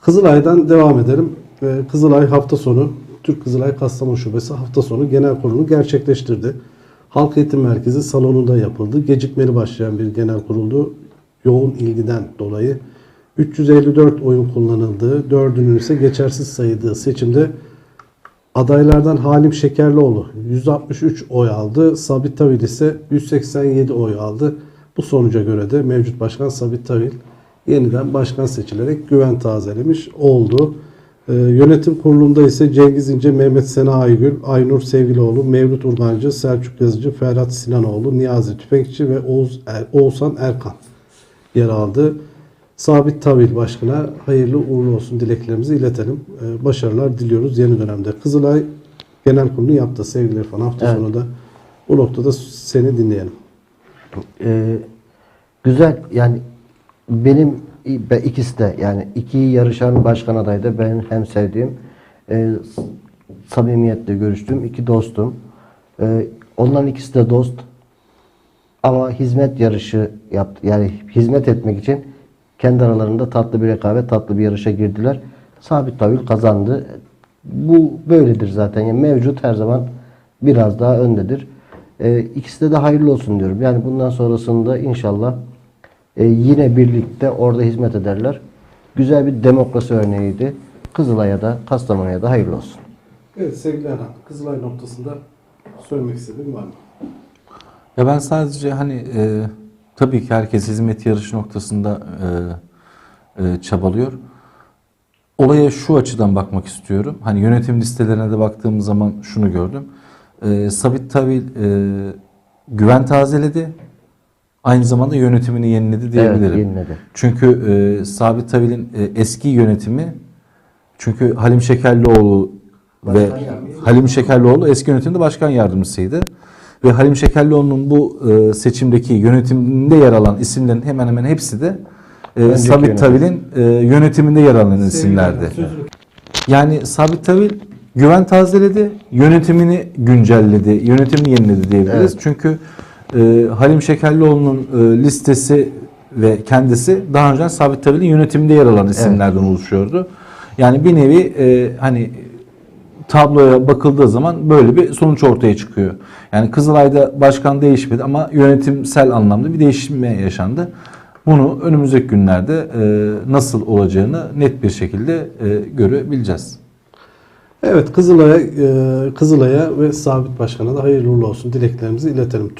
Kızılay'dan devam edelim. Ee, Kızılay hafta sonu Türk Kızılay Kastamonu Şubesi hafta sonu genel kurulunu gerçekleştirdi. Halk Eğitim Merkezi salonunda yapıldı. Gecikmeli başlayan bir genel kuruldu. Yoğun ilgiden dolayı 354 oyun kullanıldığı, dördünün ise geçersiz sayıldığı seçimde adaylardan Halim Şekerlioğlu 163 oy aldı. Sabit Tavil ise 187 oy aldı. Bu sonuca göre de mevcut başkan Sabit Tavil yeniden başkan seçilerek güven tazelemiş oldu. Ee, yönetim kurulunda ise Cengiz İnce, Mehmet Sena Aygül, Aynur Sevgilioğlu, Mevlüt Urgancı, Selçuk Yazıcı, Ferhat Sinanoğlu, Niyazi Tüfekçi ve Oğuz er, Oğuzhan Erkan yer aldı. Sabit Tavil Başkan'a hayırlı uğurlu olsun dileklerimizi iletelim. Ee, başarılar diliyoruz yeni dönemde. Kızılay Genel Kurulu yaptı sevgili İrfan. Hafta Evet. sonu da bu noktada seni dinleyelim. Ee, güzel yani benim ben ikisi de yani iki yarışan başkan adayı da benim hem sevdiğim e, samimiyetle görüştüğüm iki dostum. Ee, onların ikisi de dost ama hizmet yarışı yaptı. Yani hizmet etmek için kendi aralarında tatlı bir rekabet, tatlı bir yarışa girdiler. Sabit Tavil kazandı. Bu böyledir zaten. Yani mevcut her zaman biraz daha öndedir. Ee, ikisi de de hayırlı olsun diyorum. Yani bundan sonrasında inşallah e, yine birlikte orada hizmet ederler. Güzel bir demokrasi örneğiydi. Kızılay'a da Kastamonu'ya da hayırlı olsun. Evet sevgili Erhan, Kızılay noktasında söylemek istediğin var mı? Ya ben sadece hani e, tabii ki herkes hizmet yarışı noktasında e, e, çabalıyor. Olaya şu açıdan bakmak istiyorum. Hani yönetim listelerine de baktığım zaman şunu gördüm. E, Sabit Tavil e, güven tazeledi. Aynı zamanda yönetimini yeniledi diyebilirim. Evet, yeniledi. Çünkü e, Sabit Tavil'in e, eski yönetimi çünkü Halim Şekerlioğlu ve Halim Şekerlioğlu eski yönetimde başkan yardımcısıydı. Ve Halim Şekerlioğlu'nun bu e, seçimdeki yönetiminde yer alan isimlerin hemen hemen hepsi de e, Sabit. Tavil'in e, yönetiminde yer alan isimlerdi. Yani Sabit Tavil güven tazeledi, yönetimini güncelledi, yönetimini yeniledi diyebiliriz. Evet. Çünkü e, Halim Şekerlioğlu'nun e, listesi ve kendisi daha önce Sabit Tavil'in yönetiminde yer alan isimlerden oluşuyordu. Yani bir nevi e, hani tabloya bakıldığı zaman böyle bir sonuç ortaya çıkıyor. Yani Kızılay'da başkan değişmedi ama yönetimsel anlamda bir değişme yaşandı. Bunu önümüzdeki günlerde e, nasıl olacağını net bir şekilde e, görebileceğiz. Evet Kızılay'a, e, Kızılay'a ve Sabit Başkan'a da hayırlı uğurlu olsun dileklerimizi iletelim.